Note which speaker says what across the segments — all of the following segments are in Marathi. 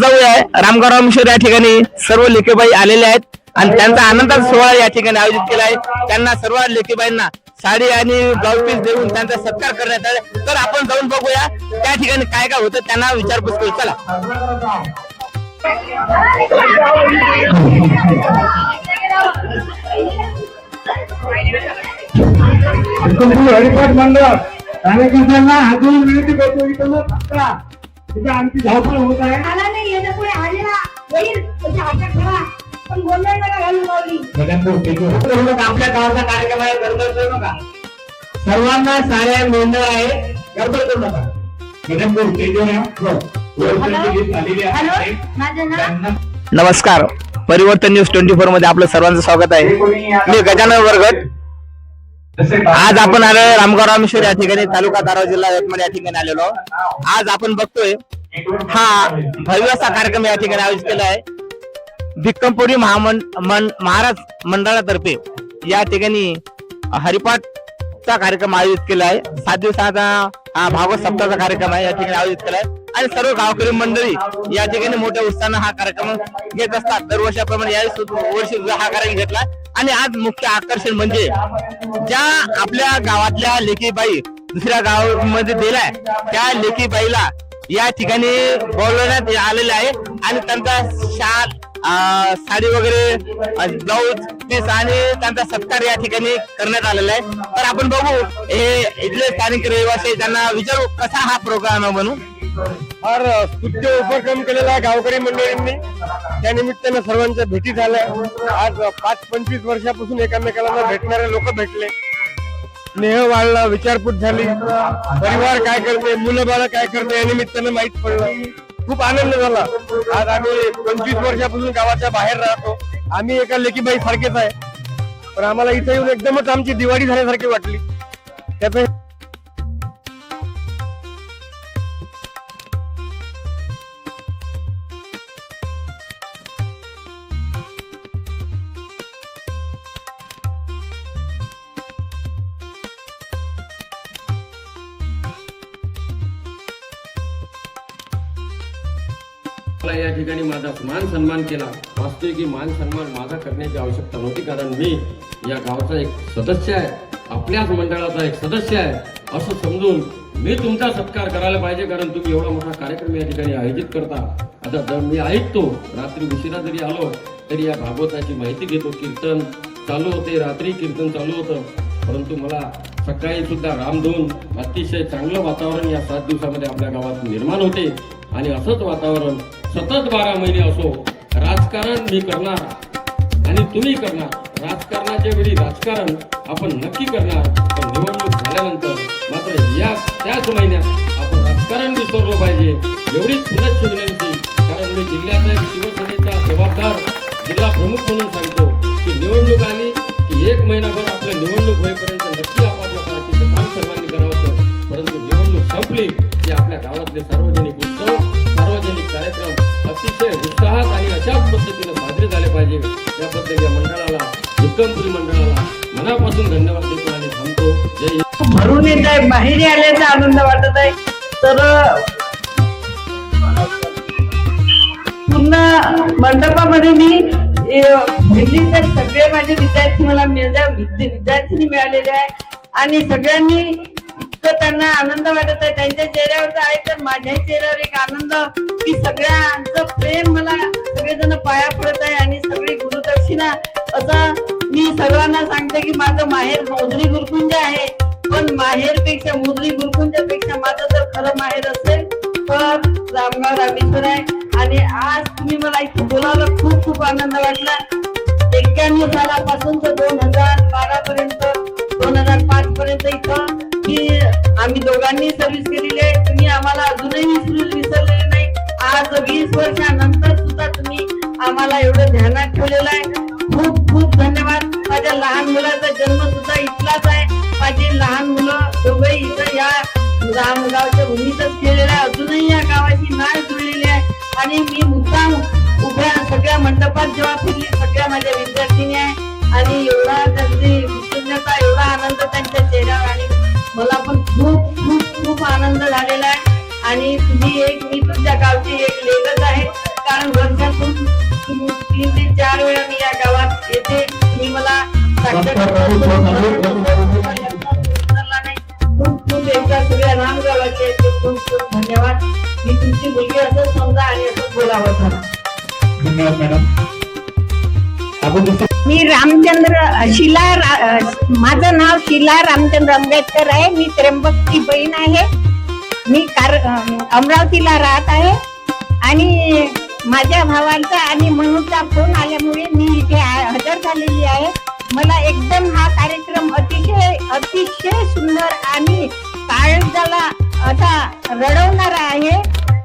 Speaker 1: जाऊया. रामगाव मिश्वर या ठिकाणी सर्व लेखेबाई आलेले आहेत. आणि त्यांचा आनंदाचा सोहळा या ठिकाणी आयोजित केला आहे. त्यांना सर्व लेखेबाईंना साडी आणि ब्लाउज पीस देऊन त्यांचा सत्कार करण्यात आला. तर आपण जाऊन बघूया त्या ठिकाणी काय काय होतं त्यांना विचारपूस करू. चला.
Speaker 2: हरिपाठ मंडळ कार्यकर्त्यांना हातून विनंती करतो तिथे आमची धावपळ होत आहे.
Speaker 3: आला नाही येणं पुढे आलेला होईल म्हणजे हातात ठेवा पण गोंधळ नका घालून माऊली
Speaker 1: आपल्या गावाचा कार्यक्रम आहे गडबड करू नका. सर्वांना मिळणार आहे गडबड करू नका.
Speaker 3: हॅलो माझं नाव?
Speaker 1: नमस्कार. परिवर्तन न्यूज ट्वेंटी फोरमध्ये आपलं सर्वांचं स्वागत आहे. मी गजानन वर्गट. आज आपण आलो रामगाव रामेश्वर या ठिकाणी तालुका धाराव जिल्हा यवतमाळ या ठिकाणी आलेलो. आज आपण बघतोय हा भव्य असा कार्यक्रम या ठिकाणी आयोजित केला आहे. भिक्कमपुरी महामंड महाराज मंडळातर्फे या ठिकाणी हरिपाठचा कार्यक्रम आयोजित केला आहे. सात दिवसाचा हा भागवत सप्ताहाचा कार्यक्रम आहे या ठिकाणी आयोजित केला आहे. आणि सर्व गावकरी मंडळी या ठिकाणी मोठ्या उत्साहानं हा कार्यक्रम घेत असतात. दरवर्षाप्रमाणे या वर्षी हा कार्यक्रम घेतला आणि आज मुख्य आकर्षण म्हणजे ज्या आपल्या गावातल्या लेकीबाई दुसऱ्या गावामध्ये दिलाय त्या लेकीबाईला या ठिकाणी बोलवण्यात आलेले आहे आणि त्यांचा शाल साडी वगैरे ब्लाऊज पीस आणि त्यांचा सत्कार या ठिकाणी करण्यात आलेला आहे. तर आपण बघू हे इथले स्थानिक रहिवासी त्यांना विचारू कसा हा प्रोग्राम बनू
Speaker 2: फार स्तुत्य उपक्रम केलेला आहे गावकरी मंडळींनी. त्या निमित्तानं सर्वांच्या भेटी झाल्या. आज पाच पंचवीस वर्षापासून एकमेकांना भेटणारे लोक भेटले. स्नेह वाढला विचारपूस झाली. परिवार काय करते मुलं बाळ काय करते या निमित्तानं माहीत पडलं. खूप आनंद झाला. आज आम्ही पंचवीस वर्षापासून गावाच्या बाहेर राहतो. आम्ही एका लेकीबाई सारखेच आहे. पण आम्हाला इथे येऊन एकदमच आमची दिवाळी झाल्यासारखी वाटली. त्याचं
Speaker 4: मला या ठिकाणी माझा मान सन्मान केला. वास्तविक की मान सन्मान माझा करण्याची आवश्यकता नव्हती कारण मी या गावाचा एक सदस्य आहे. आपल्याच मंडळाचा एक सदस्य आहे. असं समजून मी तुमचा सत्कार करायला पाहिजे कारण तुम्ही एवढा मोठा कार्यक्रम या ठिकाणी आयोजित करता. आता जर मी ऐकतो रात्री उशिरा जरी आलो तरी या भागवताची माहिती घेतो. कीर्तन चालू होते रात्री कीर्तन चालू होतं. परंतु मला सकाळी सुद्धा रामधून अतिशय चांगलं वातावरण या सात दिवसामध्ये आपल्या गावात निर्माण होते. आणि असंच वातावरण सतत बारा महिने असो राजकारण मी करणार आणि तुम्ही करणार. राजकारणाच्या वेळी राजकारण आपण नक्की करणार. पण निवडणूक झाल्यानंतर मात्र या त्याच महिन्यात आपण राजकारण विसरलो पाहिजे. एवढीच पुनश्च विनंती कारण मी जिल्ह्याचा शिवसेनेचा जबाबदार जिल्हा प्रमुख म्हणून सांगतो की निवडणूक आली की एक महिनाभर आपल्या निवडणूक होईपर्यंत नक्की आपण निवडणूक जे आपल्या गावातले सार्वजनिक उत्सव सार्वजनिक कार्यक्रम अतिशय उत्साहात आणि अशाच पद्धतीनं साजरे झाले पाहिजे. याबद्दल या मंडळाला विक्रमपुरी मंडळाला मनापासून धन्यवाद देतो आणि थांबतो. जय
Speaker 5: भरून येत आहे बाहेर आल्याचा आनंद वाटत आहे. तर पुन्हा मंडपामध्ये मी भेटली तर सगळे माझे विद्यार्थी मला मिळाले विद्यार्थिनी मिळालेले आहे. आणि सगळ्यांनी इतकं त्यांना आनंद वाटत आहे. त्यांच्या चेहऱ्यावर आहे तर माझ्या चेहऱ्यावर एक आनंद की सगळ्यांचं प्रेम मला सगळेजण पाया पडत आहे आणि सगळी गुरुदक्षिणा असं मी सर्वांना सांगते की माझं माहेर मोजरी गुरुकुंज आहे. पण माहेरपेक्षा मोजरी गुरुकुंजापेक्षा माझं जर खरं माहेर असेल तर रामगाव रामेश्वर आहे. आणि आज तुम्ही मला इथे बोलावलं खूप खूप आनंद वाटला. एक्क्याण्णव सालापासून तर दोन हजार बारा पर्यंत दोन हजार पाच पर्यंत इथं की आम्ही दोघांनी सर्व्हिस केलेली आहे. तुम्ही आम्हाला अजूनही विसरलेले नाही. आज वीस वर्षानंतर सुद्धा तुम्ही आम्हाला एवढं ध्यानात ठेवलेलं आहे. खूप खूप धन्यवाद. माझ्या लहान मुलाचा जन्म सुद्धा इथलाच आहे. माझी लहान मुलं दोघंही इथं या रामगावच्या भूमीतच केलेल्या अजूनही या गावाची नाळ जुळलेली आहे. आणि मी मुद्दाम उभ्या सगळ्या मंडपात जेव्हा फिरली सगळ्या माझ्या विद्यार्थिनी आहे. आणि एवढा त्यांची एवढा आनंद त्यांच्या चेहऱ्यावर आनंद झालेला आहे. आणि तुम्ही एक मी तुमच्या गावची एक लेखच आहे. कारण वर्षातून तुम- तीन ते चार वेळा मी या गावात येते. तुम्ही मला साक्षात उचलला नाही. खूप खूप एकदा सगळ्या रामगावाचे खूप खूप धन्यवाद. मी तुमची मुलगी असं समजा आणि असं बोलावं
Speaker 6: धन्यवाद मॅडम.
Speaker 7: मी रामचंद्र शिला रा- माझं नाव शिला रामचंद्र आंबेडकर आहे. मी त्र्यंबकची बहीण आहे. मी कार अमरावतीला राहत आहे आणि माझ्या भावांचा आणि मनूचा फोन आल्यामुळे मी इथे हजर झालेली आहे. मला एकदम हा कार्यक्रम अतिशय अतिशय सुंदर आणि काळजाला असा रडवणारा आहे.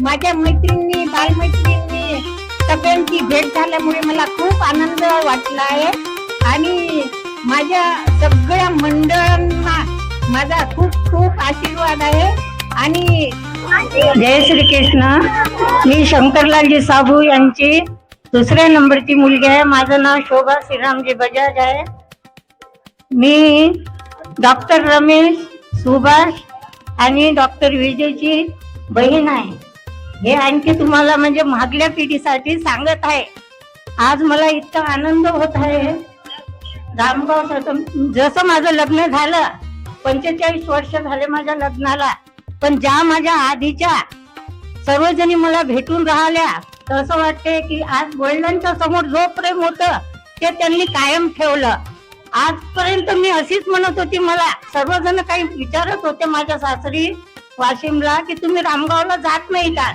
Speaker 7: माझ्या मैत्रिणी बालमैत्रिणी सगळ्यांची भेट झाल्यामुळे मला खूप आनंद वाटला आहे. आणि माझ्या सगळ्या मंडळांना माझा खूप खूप आशीर्वाद आहे. आणि जय श्री कृष्ण मी शंकरलालजी साबू यांची दुसऱ्या नंबरची मुलगी आहे. माझं नाव शोभा श्रीरामजी बजाज आहे. मी डॉक्टर रमेश सुभाष आणि डॉक्टर विजयची बहीण आहे. हे आणखी तुम्हाला म्हणजे मागल्या पिढीसाठी सांगत आहे. आज मला इतका आनंद होत आहे. रामगाव जसं माझं लग्न झालं पंचेचाळीस वर्ष झाले माझ्या लग्नाला. पण ज्या माझ्या आधीच्या सर्वजणी मला भेटून राहिल्या तर असं वाटते की आज वडिलांच्या समोर जो प्रेम होत ते त्यांनी कायम ठेवलं. आजपर्यंत मी अशीच म्हणत होती मला सर्वजण काही विचारत होते माझ्या सासरी वाशिमला की तुम्ही रामगावला जात नाही का?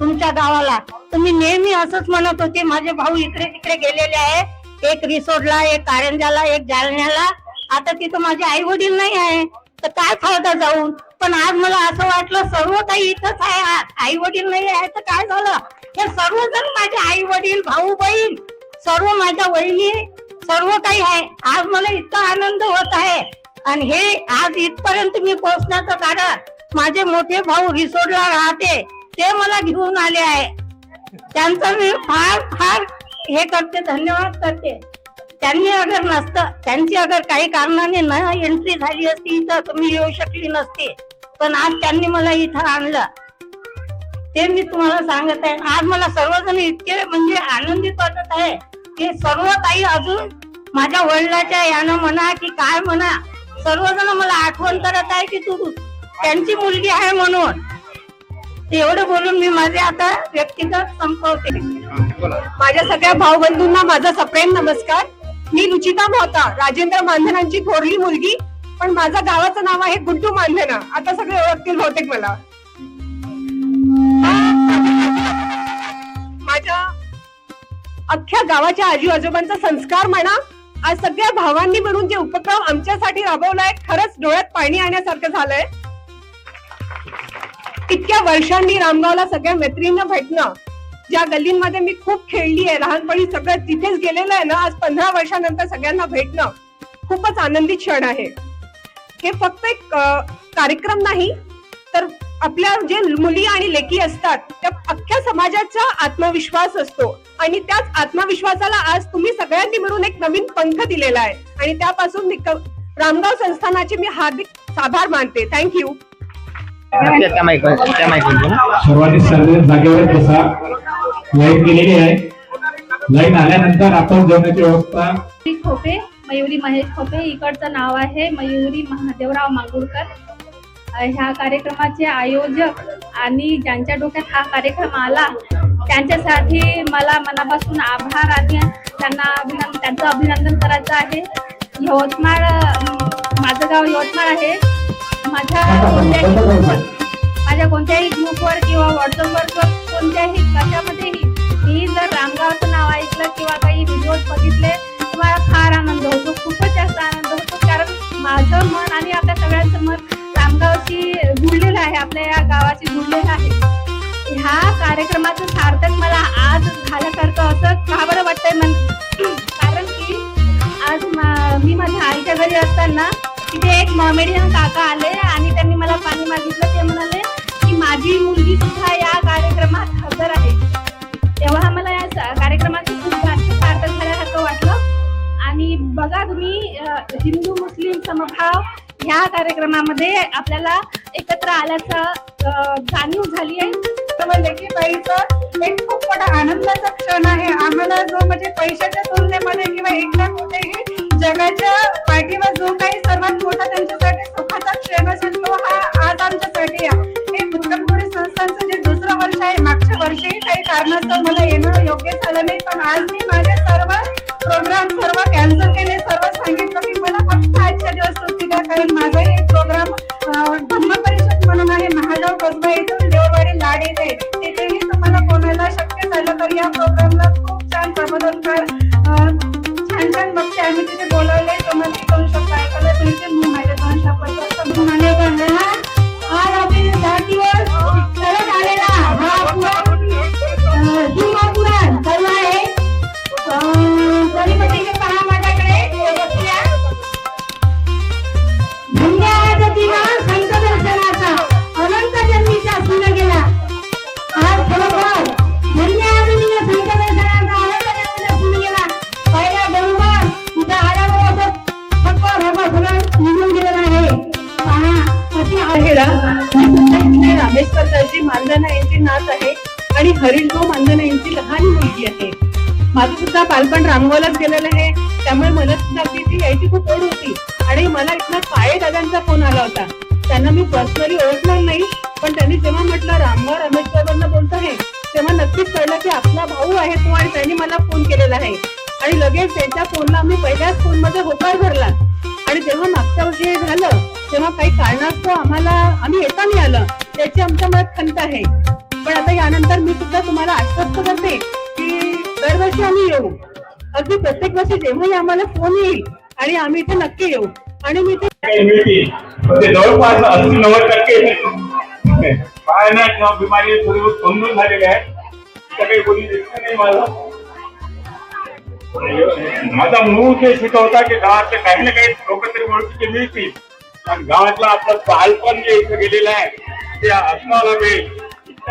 Speaker 7: तुमच्या गावाला. तुम्ही नेहमी असंच म्हणत होते माझे भाऊ इकडे तिकडे गेलेले आहे. एक रिसोडला एक कारंजाला एक जालन्याला. आता तिथं माझे आई वडील नाही आहे. तर काय फायदा जाऊन? पण आज मला असं वाटलं सर्व काही इथंच आहे. आज आई वडील नाही आहे तर काय झालं? हे सर्वजण माझे आई वडील भाऊ बहीण सर्व माझ्या वहिनी सर्व काही आहे. आज मला इतका आनंद होत आहे. आणि हे आज इथपर्यंत मी पोहोचण्याचं कारण माझे मोठे भाऊ रिसोडला राहते ते मला घेऊन आले आहे. त्यांचं मी फार फार हे करते धन्यवाद करते. त्यांनी अगर नसतं त्यांची अगर काही कारणाने न एंट्री झाली असती तर मी येऊ शकली नसते. पण आज त्यांनी मला इथं आणलं. ते मी तुम्हाला सांगत आहे. आज मला सर्वजण इतके म्हणजे आनंदित वाटत आहे की सर्व काही अजून माझ्या वडिलाच्या यानं म्हणा की काय म्हणा सर्वजण मला आठवण करत आहे की तू त्यांची मुलगी आहे म्हणून. एवढं बोलून मी माझे आता व्यक्तिगत संपवते.
Speaker 8: माझ्या सगळ्या भाऊ बंधूंना माझा सप्रेम नमस्कार. मी रुचिता मोहता राजेंद्र मानधनांची थोरली मुलगी पण माझं गावाचं नाव आहे गुड्डू मानधना आता सगळे ओळखतील बहुतेक मला. माझ्या अख्ख्या गावाच्या आजी आजोबांचा संस्कार म्हणा आज सगळ्या भावांनी मिळून जे उपक्रम आमच्यासाठी राबवलाय खरंच डोळ्यात पाणी आणण्यासारखं झालंय. इतक्या वर्षांनी रामगावला सगळ्या मैत्रिणींना भेटणं ज्या गल्लींमध्ये मी खूप खेळली आहे लहानपणी सगळं तिथेच गेलेलं आहे ना आज पंधरा वर्षानंतर सगळ्यांना भेटणं खूपच आनंदी क्षण आहे. हे फक्त एक कार्यक्रम नाही तर आपल्या जे मुली आणि लेकी असतात त्या अख्ख्या समाजाचा आत्मविश्वास असतो. आणि त्याच आत्मविश्वासाला आज तुम्ही सगळ्यांनी मिळून एक नवीन पंख दिलेला आहे. आणि त्यापासून रामगाव संस्थानाचे मी हार्दिक आभार मानते. थँक्यू
Speaker 9: सर्वांनी सर्व जागेवर बसा लाइट गेलेली आहे. लाइट आल्यानंतर आपण जेवणाची व्यवस्था
Speaker 10: मयुरी महेश खोपे इकडचं नाव आहे मयुरी महादेवराव मांगुरकर. ह्या कार्यक्रमाचे आयोजक आणि ज्यांच्या डोक्यात हा कार्यक्रम आला त्यांच्यासाठी मला मनापासून आभार आणि त्यांना अभिनंदन त्यांचं अभिनंदन करायचं आहे. यवतमाळ माझं गाव यवतमाळ आहे. माझ्या कोणत्याही ग्रुपवर माझ्या कोणत्याही ग्रुपवर किंवा व्हॉट्सअपवर किंवा कोणत्याही कशामध्येही मी जर रामगावचं नाव ऐकलं किंवा काही व्हिडिओज बघितले मला फार आनंद होतो खूपच जास्त आनंद होतो. कारण माझं मन आणि आपल्या सगळ्यांचं मन रामगावशी जुळलेलं आहे आपल्या या गावाशी जुळलेलं आहे. ह्या कार्यक्रमाचं सार्थक मला आज झाल्यासारखं असं का बरं वाटतंय मन कारण की आज मी माझ्या आईच्या घरी असताना तिथे एक मॉमेडियन काका आले आणि त्यांनी मला पाणी मागितलं. ते म्हणाले की माझी मुलगी सुद्धा या कार्यक्रमात बघा तुम्ही हिंदू मुस्लिम समभाव ह्या कार्यक्रमामध्ये आपल्याला एकत्र आल्याचं जाणीव झाली आहे.
Speaker 11: लेकीबाईचं एक खूप मोठा आनंदाचा क्षण आहे. आम्हाला जो म्हणजे पैशाच्या तुलनेमध्ये किंवा एकदा कुठेही जगाच्या पाठीवर जो काही सर्वात मोठा त्यांच्यासाठी सुखाचा क्षण असेल तो हा आज आमच्यासाठी आहे. हे उत्तमपुरी संस्थांचं जे दुसरं वर्ष आहे मागच्या वर्षी काही कारणास्तव मला येणं योग्य झालं नाही पण आज मी माझ्या सर्व प्रोग्राम सर्व कॅन्सल केले सर्व सांगितलं की मला फक्त आजच्या दिवस सुट्टी द्या कारण माझा एक प्रोग्राम धम्म परिषद म्हणून आहे महागाव कसबा येथून देवळवाडी लाड येते तिथेही तुम्हाला कोणाला शक्य झालं तर या प्रोग्रामला खूप छान प्रबोधनकार आणि हरिलभाऊ मांदना यांची लहान मुलगी आहे. माझं सुद्धा बालपण रामगावलाच गेलेलं आहे. त्यामुळे मला सुद्धा अगदी ती यायची खूप ओढ होती. आणि मला इथला काळे दादांचा फोन आला होता. त्यांना मी पर्सनली ओळखणार नाही पण त्यांनी जेव्हा म्हटलं रामगाव रामेश्वरवरनं बोलत आहे तेव्हा नक्कीच कळलं की आपला भाऊ आहे तो आणि त्यांनी मला फोन केलेला आहे. आणि लगेच त्यांच्या फोनला मी पहिल्याच फोनमध्ये होकार भरला आणि जेव्हा मागच्या वर्षी हे झालं तेव्हा काही कारणास्तव आम्हाला आम्ही येता नाही आलं त्याची आमच्या मनात खंत आहे. पण आता यानंतर मी सुद्धा तुम्हाला आश्वस्त करते की दरवर्षी आम्ही येऊ. अगदी प्रत्येक वर्षी जेव्हाही आम्हाला फोन येईल आणि आम्ही इथे नक्की येऊ. आणि मी
Speaker 12: ते जवळपास अस्सी नव्वद टक्के किंवा बिमारी थोडी झालेले आहे. कोणी नाही मला माझा मूळ ते शिकवता की गावातले काही ना काही लोक तरी ओळखीचे मिळतील. आणि गावातला आपलं बालपण जे इथं गेलेलं आहे ते असणारा वेळ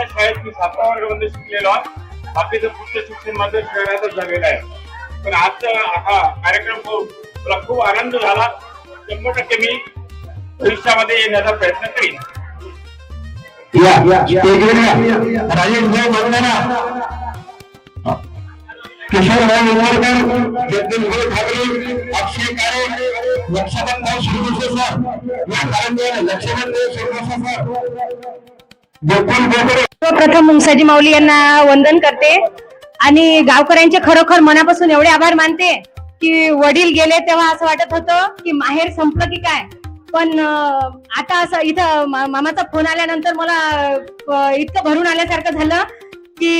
Speaker 12: इतक्या शाळेत मी सातवा वर्गामध्ये शिकलेलो आहे. बाकीचं पुढचं शिक्षण माझं शहरातच झालेलं आहे. पण आजचा हा कार्यक्रम पाहून मला खूप आनंद झाला. शंभर टक्के मी भविष्यामध्ये येण्याचा प्रयत्न करीन.
Speaker 2: राजेश भाई बंदना किशोर भाई उमरकर जगदीश भाई ठाकरे अक्षय काळे लक्षात भाई सुरगुसे सर. या कारण कारंजे लक्षात सुरगुसे सर. प्रथम
Speaker 3: सर्वप्रथम मुंगसाजी माऊली यांना वंदन करते. आणि गावकऱ्यांचे खरोखर मनापासून एवढे आभार मानते की वडील गेले तेव्हा असं वाटत होतं की माहेर संपलं की काय? पण आता असं इथं मामाचा फोन आल्यानंतर मला इतकं भरून आल्यासारखं झालं की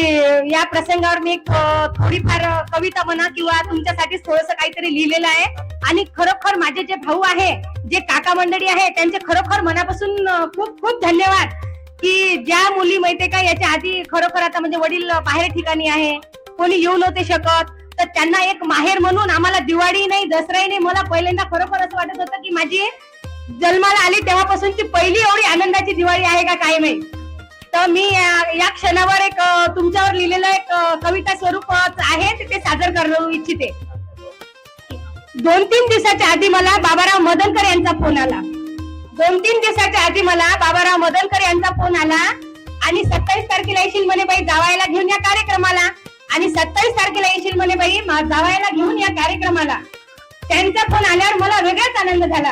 Speaker 3: या प्रसंगावर मी थोडीफार कविता म्हणा किंवा तुमच्यासाठी थोडस काहीतरी लिहिलेलं आहे. आणि खरोखर माझे जे भाऊ आहे जे काका मंडळी आहे त्यांचे खरोखर मनापासून खूप खूप धन्यवाद. की ज्या मुली माहितीये का याच्या आधी खरोखर आता म्हणजे वडील बाहेर ठिकाणी आहे कोणी येऊ नव्हते शकत तर त्यांना एक माहेर म्हणून आम्हाला दिवाळी नाही दसराही नाही मला पहिल्यांदा खरोखर असं वाटत होतं की माझी जन्माला आली तेव्हापासूनची पहिली एवढी आनंदाची दिवाळी आहे का काय माहीत? तर मी या क्षणावर एक तुमच्यावर लिहिलेलं एक कविता स्वरूप आहे ते- ते सादर करू इच्छिते. दोन तीन दिवसाच्या आधी मला बाबाराव मदनकर यांचा फोन आला. दोन तीन दिवसाच्या आधी मला बाबाराव मदनकर यांचा फोन आला. आणि सत्तावीस तारखेला येशील म्हणे बाई जावायला घेऊन या कार्यक्रमाला. आणि सत्तावीस तारखेला येशील म्हणे बाई जावायला घेऊन या कार्यक्रमाला. त्यांचा फोन आल्यावर मला वेगळाच आनंद झाला.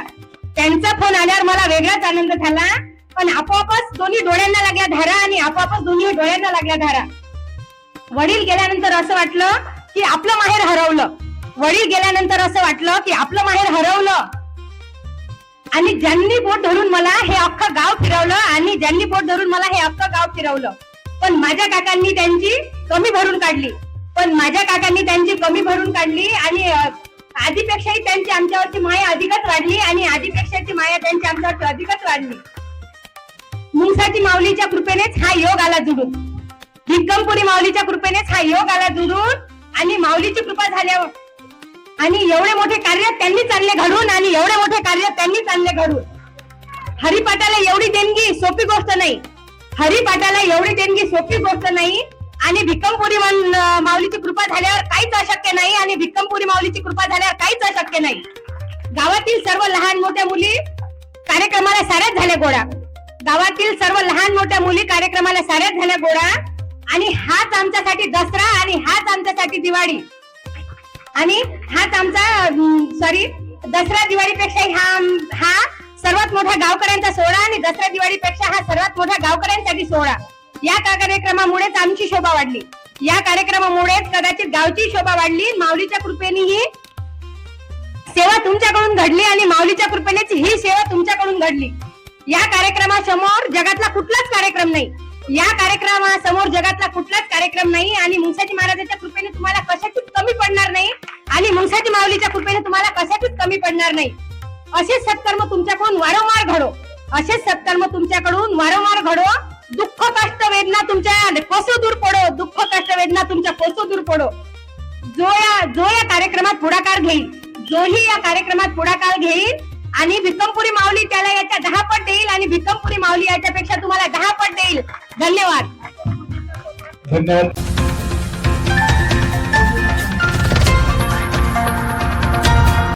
Speaker 3: त्यांचा फोन आल्यावर मला वेगळाच आनंद झाला. पण आपोआपच दोन्ही डोळ्यांना लागल्या धारा आणि आपोआपच दोन्ही डोळ्यांना लागल्या धारा. वडील गेल्यानंतर असं वाटलं की आपलं माहेर हरवलं. वडील गेल्यानंतर असं वाटलं की आपलं माहेर हरवलं. आणि ज्यांनी बोट धरून मला हे अख्खं गाव फिरवलं आणि ज्यांनी बोट धरून मला हे अख्खं गाव फिरवलं. पण माझ्या काकांनी त्यांची कमी भरून काढली. पण माझ्या काकांनी त्यांची कमी भरून काढली आणि आधीपेक्षाही त्यांची आमच्यावरची माया अधिकच वाढली आणि आधीपेक्षाची माया त्यांची आमच्यावरची अधिकच वाढली. मुंगसाची माऊलीच्या कृपेनेच हा योग आला जुडून. भिक्कमपुरी माऊलीच्या कृपेनेच हा योग आला जुडून आणि माऊलीची कृपा झाल्यावर आणि एवढे मोठे कार्य त्यांनी चालले घडून आणि एवढे मोठे कार्य त्यांनी चालले घडून. हरिपाठाला एवढी देणगी सोपी गोष्ट नाही. हरिपाठाला एवढी देणगी सोपी गोष्ट नाही. आणि भिक्कमपुरी माऊलीची कृपा झाल्यावर काहीच अशक्य नाही आणि भिक्कमपुरी माऊलीची कृपा झाल्यावर काहीच अशक्य नाही. गावातील सर्व लहान मोठ्या मुली कार्यक्रमाला साऱ्याच झाल्या गोळा. गावातील सर्व लहान मोठ्या मुली कार्यक्रमाला साऱ्याच झाल्या गोळा. आणि हाच आमच्यासाठी दसरा आणि हाच आमच्यासाठी दिवाळी. आणि हाच आमचा सॉरी दसरा दिवाळीपेक्षा हा हा सर्वात मोठा गावकऱ्यांचा सोहळा आणि दसरा दिवाळीपेक्षा हा सर्वात मोठा गावकऱ्यांसाठी सोहळा. या कार्यक्रमामुळेच आमची शोभा वाढली. या कार्यक्रमामुळेच कदाचित गावची शोभा वाढली. माऊलीच्या कृपेने ही सेवा तुमच्याकडून घडली आणि माऊलीच्या कृपेनेच ही सेवा तुमच्याकडून घडली. या कार्यक्रमासमोर जगातला कुठलाच कार्यक्रम नाही. या कार्यक्रमासमोर जगातला कुठलाच कार्यक्रम नाही आणि मुंगसाजी महाराजाच्या कृपेने तुम्हाला कशाचीच कमी पडणार नाही आणि मुंगसाजी माऊलीच्या कृपेने तुम्हाला कशाचीच कमी पडणार नाही. असेच सत्कर्म तुमच्याकडून वारंवार घडो. असेच सत्कर्म तुमच्याकडून वारंवार घडो. दुःख कष्ट वेदना तुमच्या कसो दूर पडो. दुःख कष्ट वेदना तुमच्या कसो दूर पडो. जो या जो या कार्यक्रमात पुढाकार घेईल जोही या कार्यक्रमात पुढाकार घेईल आणि भिकमपुरी माऊली त्याला याच्या दहा पट देईल आणि भिकमपुरी माऊली याच्यापेक्षा तुम्हाला दहा पट देईल. धन्यवाद.
Speaker 12: धन्यवाद.